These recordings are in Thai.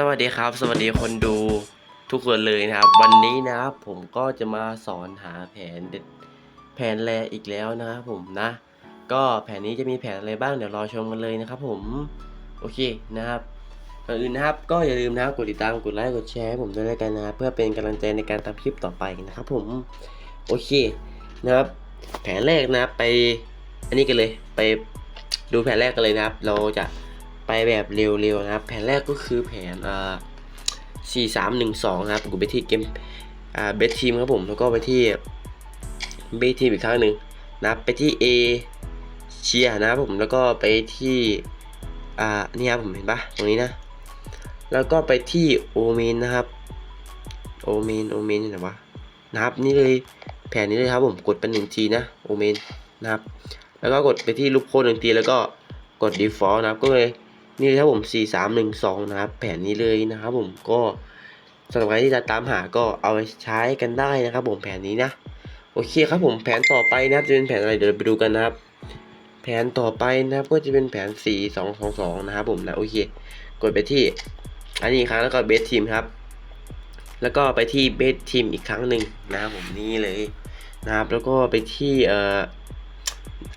สวัสดีครับ สวัสดีคนดูทุกคนเลยนะครับ วันนี้นะครับผมก็จะมาสอนหาแผนเด็ดแผนแรอีกแล้วนะครับผมนะ ก็แผนนี้จะมีแผนอะไรบ้างเดี๋ยวรอชมกันเลยนะครับผมโอเคนะครับก่อนอื่นนะครับก็อย่าลืมนะครับกดติดตามกดไลค์กดแชร์ให้ผมด้วยแล้วกันนะเพื่อเป็นกำลังใจในการทำคลิปต่อไปนะครับผมโอเคนะครับ แผนแรกนะไป อันนี้กันเลยไปดูแผนแรกกันเลยนะครับ เราจะ ไปแบบเร็วๆนะครับ แผนแรกก็คือแผนอ่าสี่สามหนึ่งสองนะครับกูไปที่เกมอ่าเบสทีมครับผมแล้วก็ไปที่เบสทีมอีกครั้งหนึ่งนะครับไปที่ A เชียนะครับผมแล้วก็ไปที่อ่านี่ครับผมเห็นปะตรงนี้นะ แล้วก็ไปที่โอเมนนะครับโอเมนโอเมนอยู่ไหนวะนะครับนี่เลยแผนนี้เลยครับผมกดเป็นหนึ่งทีนะโอเมนนะครับ แล้วก็กดไปที่ลูกโค้ดหนึ่งทีแล้วก็กด default นะครับก็เลย นี่เลยครับผม4 3 1 2นะครับ แผนนี้เลยนะครับผมก็สำหรับใครที่จะตามหาก็เอาไปใช้กันได้นะครับ ผมแผนนี้นะ โอเคครับผมแผนต่อไปนะครับจะเป็นแผนอะไรเดี๋ยวไปดูกันนะครับ แผนต่อไปนะครับก็จะเป็นแผน 4 2 2 2 นะครับผมนะโอเค กดไปที่ อันนี้ครั้งแล้วก็เบสทีมครับ แล้วก็ไปที่เบสทีมอีกครั้งหนึ่งนะครับผมนี่เลยนะครับ แล้วก็ไปที่เอ่อ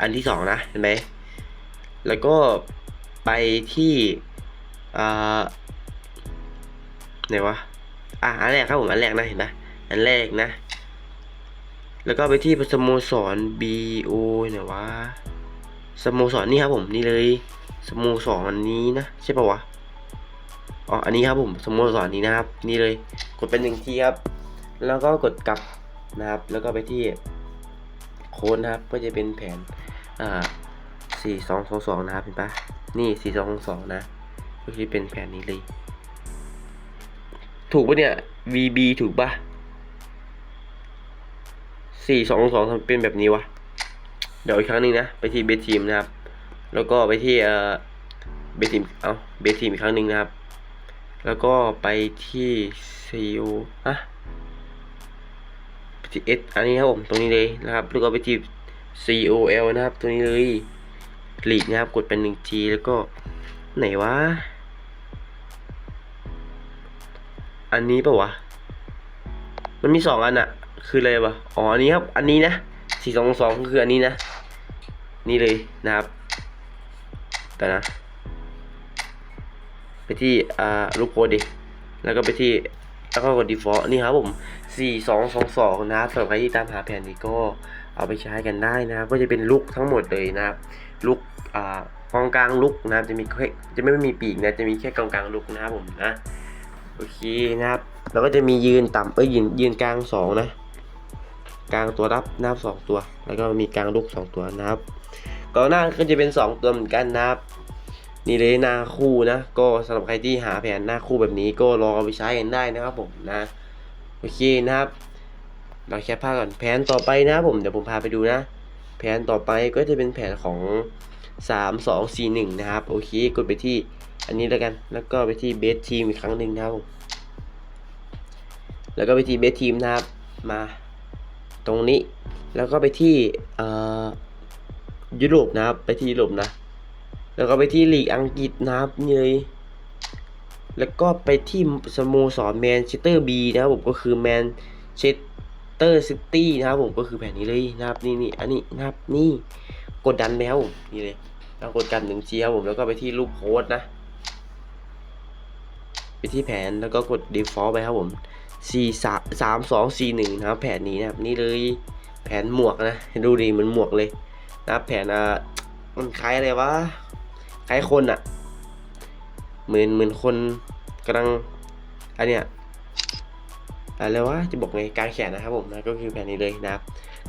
อันที่สองนะเห็นไหมแล้วก็ ไปที่อ่าไหนวะ อะ อันแรกครับผม อันแรกนะ เห็นไหมอันแรกนะ แล้วก็ไปที่สโมสร B O ไหนวะ สโมสรนี่ครับผม นี่เลย สโมสรนี้นะ ใช่ปะวะ อ๋อ อันนี้ครับผม สโมสรนี้นะครับ นี่เลย กดเป็นหนึ่งทีครับ แล้วก็กดกลับนะครับ แล้วก็ไปที่โค้ดนะครับ ก็จะเป็นแผน อ่าสี่สองสองสองนะครับ เห็นปะ นี่สี่สองสองนะก็คือเป็นแผนนี้เลย ถูกปะเนี่ย VB ถูกปะสี่สองสองทำเป็นแบบนี้วะ เดี๋ยวอีกครั้งหนึ่งนะ ไปที่เบสทีมนะครับ แล้วก็ไปที่เอ่อเบสทีมเอาเบสทีมอีกครั้งหนึ่งนะครับ แล้วก็ไปที่ CO อะไปที่ S อันนี้ครับผมตรงนี้เลยนะครับ แล้วก็ไปที่ COL นะครับ ตรงนี้เลย ลีกนะครับ กดเป็นหนึ่งทีแล้วก็ไหนวะ อันนี้ปะวะ มันมีสองอันอะคืออะไรวะ อ๋อ อันนี้ครับ อันนี้นะสี่สองสองคืออันนี้นะ นี่เลยนะครับ แต่นะ ไปที่อ่าลูกโคดิ แล้วก็ไปที่แล้วก็กด default นี่ครับผม 4 2 2 2 นะครับสำหรับใครที่ตามหาแผนนี้ก็เอาไปใช้กันได้นะครับ ก็จะเป็นลุกทั้งหมดเลยนะครับ ลุกอ่ากองกลางลุกนะครับจะมีแค่จะไม่มีปีกนะจะมีแค่กองกลางลุกนะครับผมนะโอเคนะครับแล้วก็จะมียืนต่ำเอ้ยยืนยืนกลางสองนะกลางตัวรับนะครับสองตัว แล้วก็มีกลางลุกสองตัวนะครับกองหน้าก็จะเป็นสองตัวเหมือนกันนะครับนี่เลยหน้าคู่นะ ก็สำหรับใครที่หาแผนหน้าคู่แบบนี้ก็ลองเอาไปใช้กันได้นะครับผมนะโอเคนะครับเราแคปภาพก่อนแผนต่อไปนะครับผมเดี๋ยวผมพาไปดูนะ แผนต่อไปก็จะเป็นแผนของ 3 2 4 1 นะครับ โอเค กดไปที่อันนี้แล้วกัน แล้วก็ไปที่เบสทีมอีกครั้งหนึ่งนะครับ แล้วก็ไปที่เบสทีมนะครับ มาตรงนี้ แล้วก็ไปที่ยุโรปนะครับ ไปที่ยุโรปนะ แล้วก็ไปที่ลีกอังกฤษนะครับเลยแล้วก็ไปที่สโมสรแมนเชสเตอร์บีนะครับผมก็คือแมนเชส เตอร์ซิตี้นะครับผมก็คือแผนนี้เลยนะครับนี่นี่อันนี้นะครับนี่กดดันไปครับผมนี่เลยแล้วกดกันหนึ่งทีครับผมแล้วก็ไปที่รูปโค้ดนะไปที่แผนแล้วก็กด default ไปครับผมสี่สามสองสี่หนึ่งนะครับแผนนี้นะครับนี่เลยแผนหมวกนะดูดีเหมือนหมวกเลยนะครับแผนอ่ามันคล้ายอะไรวะคล้ายคนอะเหมือนเหมือนคนกำลังอันเนี้ย อะไรวะจะบอกไงการแข่งนะครับผมนะก็คือแผนนี้เลยนะครับ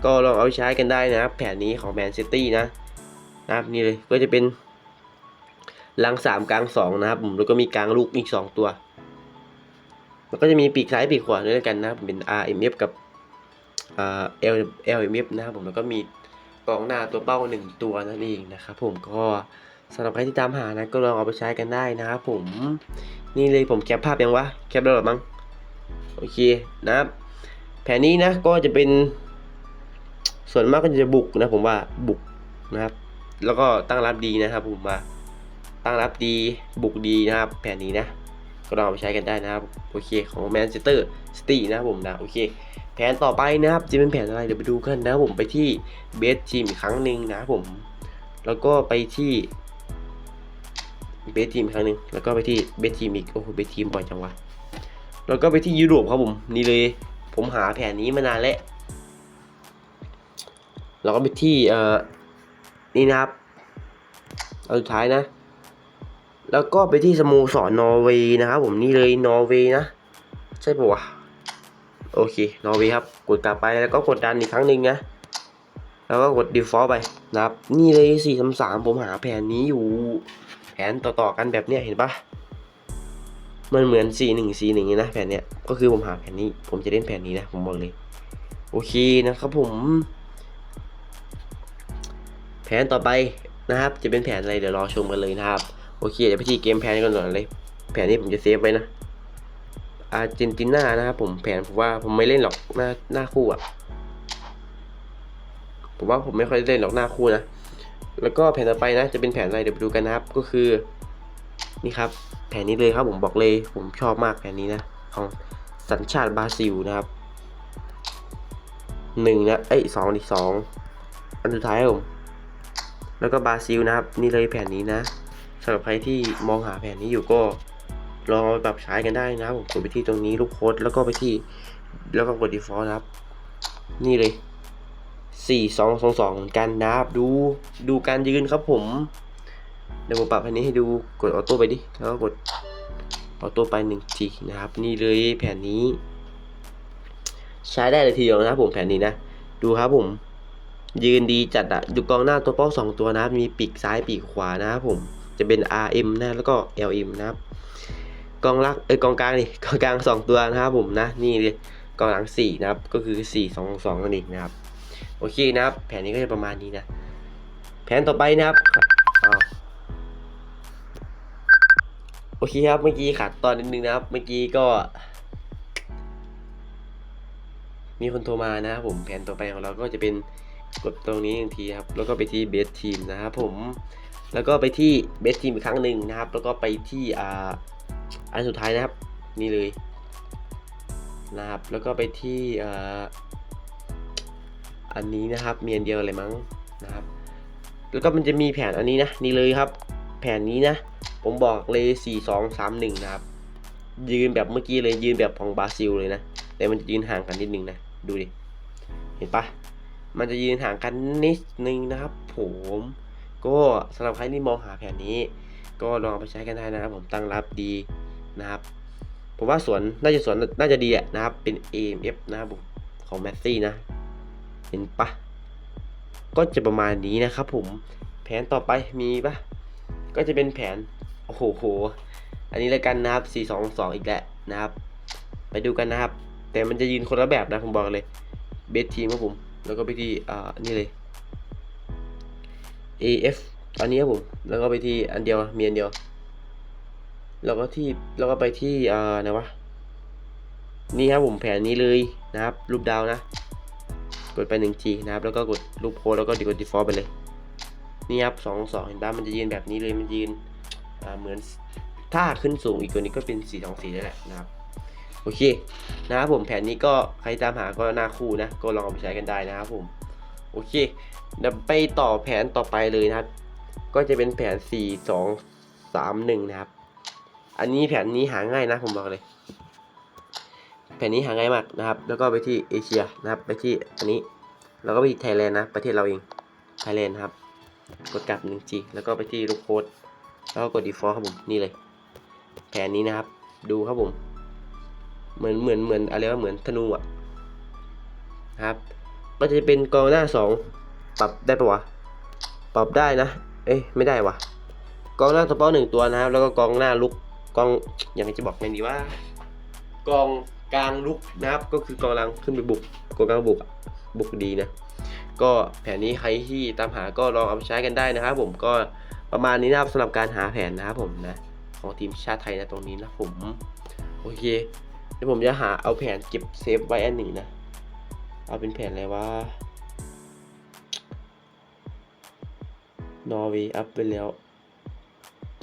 ก็ลองเอาไปใช้กันได้นะครับ แผนนี้ของแมนซิตี้นะนะครับนี่เลยก็จะเป็นลังสามกลางสองนะครับผมแล้วก็มีกลางลูกอีกสองตัวแล้วก็จะมีปีกซ้ายปีกขวาด้วยกันนะครับเป็น RMF กับเอ่า L LMF นะครับผมแล้วก็มีกองหน้าตัวเป้าหนึ่งตัวนั่นเองนะครับผมก็สำหรับใครที่ตามหานะก็ลองเอาไปใช้กันได้นะครับผมนี่เลยผมแคปภาพยังวะแคปได้หรือมั้ง โอเคนะครับ แผนนี้นะก็จะเป็น ส่วนมากก็จะบุกนะผมว่าบุกนะครับ แล้วก็ตั้งรับดีนะครับ ผมว่าตั้งรับดีบุกดีนะครับ แผนนี้นะ ก็ลองไปใช้กันได้นะครับ โอเคของแมนเชสเตอร์ซิตี้นะครับผมนะโอเค แผนต่อไปนะครับ จะเป็นแผนอะไรเดี๋ยวไปดูกันนะครับผมไปที่เบสทีมอีกครั้งหนึ่งนะครับผม แล้วก็ไปที่เบสทีมอีกครั้งหนึ่งแล้วก็ไปที่เบสทีมอีกโอ้โหเบสทีมบ่อยจังวะ แล้วก็ไปที่ยุโรปครับผมนี่เลย ผมหาแผนนี้มานานแล้วเราก็ไปที่เอ่อนี่นะครับเอาสุดท้ายนะ แล้วก็ไปที่สโมสรนอร์เวย์นะครับผมนี่เลยนอร์เวย์นะใช่ปะวะโอเคนอร์เวย์ครับ กดกลับไปแล้วก็กดดันอีกครั้งหนึ่งนะแล้วก็กด default ไปนะครับ นี่เลย4 3 3ผมหาแผนนี้อยู่ แผนต่อๆกันแบบเนี้ยเห็นปะ มันเหมือน 4 1 4 1นะแผนเนี้ยก็คือผมหาแผนนี้ ผมจะเล่นแผนนี้นะ ผมบอกเลย โอเคนะครับผม แผนต่อไปนะครับ จะเป็นแผนอะไรเดี๋ยวรอชมกันเลยนะครับ โอเค เดี๋ยวไปที่เกมแผนกันก่อนเลย แผนนี้ผมจะเซฟไว้นะ อาร์เจนตินานะครับผมแผนผมว่าผมไม่เล่นหรอกหน้าหน้าคู่อะผมว่าผมไม่ค่อยเล่นหรอกหน้าคู่นะ แล้วก็แผนต่อไปนะ จะเป็นแผนอะไรเดี๋ยวไปดูกันนะครับ ก็คือ นี่ครับ แผนนี้เลยครับผมบอกเลยผมชอบมากแผนนี้นะ ของสัญชาติบราซิลนะครับหนึ่งนะเอ้ยสองดิสองอันสุดท้ายครับผมแล้วก็บราซิลนะครับ นี่เลยแผนนี้นะสำหรับใครที่มองหาแผนนี้อยู่ก็ลองไปปรับใช้กันได้นะครับผมกดไปที่ตรงนี้ลูกโค้ดแล้วก็ไปที่แล้วก็กด default นะครับ นี่เลยสี่สองสองสองเหมือนกันนะครับ ดูดูการยืนครับผม เดี๋ยวผมปรับอันนี้ให้ดูกดออโต้ไปดิแล้วกดออโต้ไปหนึ่งทีนะครับ นี่เลยแผนนี้ ใช้ได้เลยทีเดียวนะครับผมแผนนี้นะ ดูครับผมยืนดีจัดอะดูกองหน้าตัวเป้าสองตัวนะมีปีกซ้ายปีกขวานะครับผมจะเป็น RM นะแล้วก็ LM นะครับกองลักเอ้ยกองกลางนี่กองกลางสองตัวนะครับผมนะนี่เลยกองหลังสี่นะครับก็คือสี่สองสองนั่นเองนะครับโอเคนะครับ แผนนี้ก็จะประมาณนี้นะ แผนต่อไปนะครับ โอเคครับ เมื่อกี้ขาดตอนนิดนึงนะครับ เมื่อกี้ก็ มีคนโทรมานะครับผมแผนต่อไปของเราก็จะเป็นกดตรงนี้หนึ่งทีครับ แล้วก็ไปที่เบสทีมนะครับผม แล้วก็ไปที่เบสทีมอีกครั้งหนึ่งนะครับ แล้วก็ไปที่อ่าอันสุดท้ายนะครับ นี่เลยนะครับ แล้วก็ไปที่อ่ออันนี้นะครับ เมีอันเดียวเลยมั้งนะครับ แล้วก็มันจะมีแผนอันนี้นะ นี่เลยครับ แผนนี้นะ ผมบอกเลยสี่สองสามหนึ่งนะครับ ยืนแบบเมื่อกี้เลยยืนแบบของบราซิลเลยนะ แต่มันจะยืนห่างกันนิดนึงนะ ดูดิ เห็นปะมันจะยืนห่างกันนิดนึงนะครับ ผมก็สำหรับใครที่มองหาแผนนี้ ก็ลองไปใช้กันได้นะครับผมตั้งรับดีนะครับผมว่าสวนน่าจะสวนน่าจะดีอะนะครับ เป็น AMF นะครับผมของแมสซี่นะ เห็นปะก็จะประมาณนี้นะครับผมแผนต่อไปมีปะก็จะเป็นแผน โอ้โหโห อันนี้เลยกันนะครับ 4 2 2 อีกแล้วนะครับ ไปดูกันนะครับ แต่มันจะยืนคนละแบบนะผมบอกเลย เบสทีมครับผม แล้วก็ไปที่อ่านี่เลย AF อันนี้ครับผม แล้วก็ไปที่อันเดียวมีอันเดียว แล้วก็ที่แล้วก็ไปที่อ่าไหนวะ นี่ครับผมแผนนี้เลยนะครับ รูปดาวนะ กดไปหนึ่งทีนะครับ แล้วก็กดรูปโพแล้วก็กด default ไปเลย นี่ครับสองสองเห็นป่ะมันจะยืนแบบนี้เลย มันยืน เหมือนถ้าขึ้นสูงอีกตัวนี้ก็เป็นสี่สองสี่แล้แหละนะครับโอเคนะครับผมแผนนี้ก็ใครตามหาก็น่าคู่นะ ก็ลองเอาไปใช้กันได้นะครับผมโอเคเดี๋ยวไปต่อแผนต่อไปเลยนะครับ ก็จะเป็นแผน 4 2 3 1 นะครับ อันนี้แผนนี้หาง่ายนะผมบอกเลย แผนนี้หาง่ายมากนะครับ แล้วก็ไปที่เอเชียนะครับ ไปที่อันนี้ แล้วก็ไปที่ไทยแลนด์นะ ประเทศเราเองไทยแลนด์ครับ กดกลับ 1G แล้วก็ไปที่ลูกโค้ด แล้วก็กด default ครับผมนี่เลย แผนนี้นะครับ ดูครับผม เหมือนเหมือนเหมือนอะไรว่าเหมือนธนูอะนะครับก็จะเป็นกองหน้าสองปรับได้ปะวะปรับได้นะ เอ้ยไม่ได้วะกองหน้าตัวเป้าหนึ่งตัวนะครับ แล้วก็กองหน้าลุกกองอย่างไรจะบอกไงดีว่ากองกลางลุกนะครับ ก็คือกองกลางขึ้นไปบุกกองกลางบุกบุกดีนะก็แผนนี้ใครที่ตามหาก็ลองเอาไปใช้กันได้นะครับผมก็ ประมาณนี้นะครับสำหรับการหาแผนนะครับผมนะของทีมชาติไทยนะตรงนี้นะผมโอเคเดี๋ยวผมจะหาเอาแผนเก็บเซฟไว้อันหนึ่งนะ เอาเป็นแผนอะไรวะนอร์เวย์อัพไปแล้ว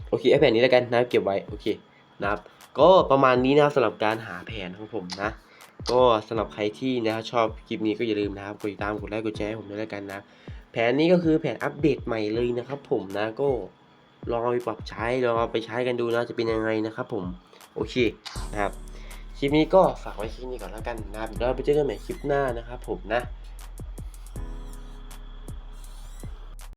โอเคเอาแผนนี้แล้วกันนะเก็บไว้โอเคนะครับ ก็ประมาณนี้นะครับสำหรับการหาแผนของผมนะ ก็สำหรับใครที่นะครับชอบคลิปนี้ก็อย่าลืมนะครับกดติดตามกดไลค์กดแชร์ให้ผมด้วยแล้วกันนะ ผนนี้ก็คือแผนอัปเดตใหม่เลยนะครับ ผมนะก็ลองเอาไปปรับใช้ลองเอาไปใช้กันดูนะจะเป็นยังไงนะครับผมโอเคนะครับคลิปนี้ก็ฝากไว้คลิปนี้ก่อนแล้วกันนะครับแล้วไปเจอกันใหม่คลิปหน้านะครับผมนะ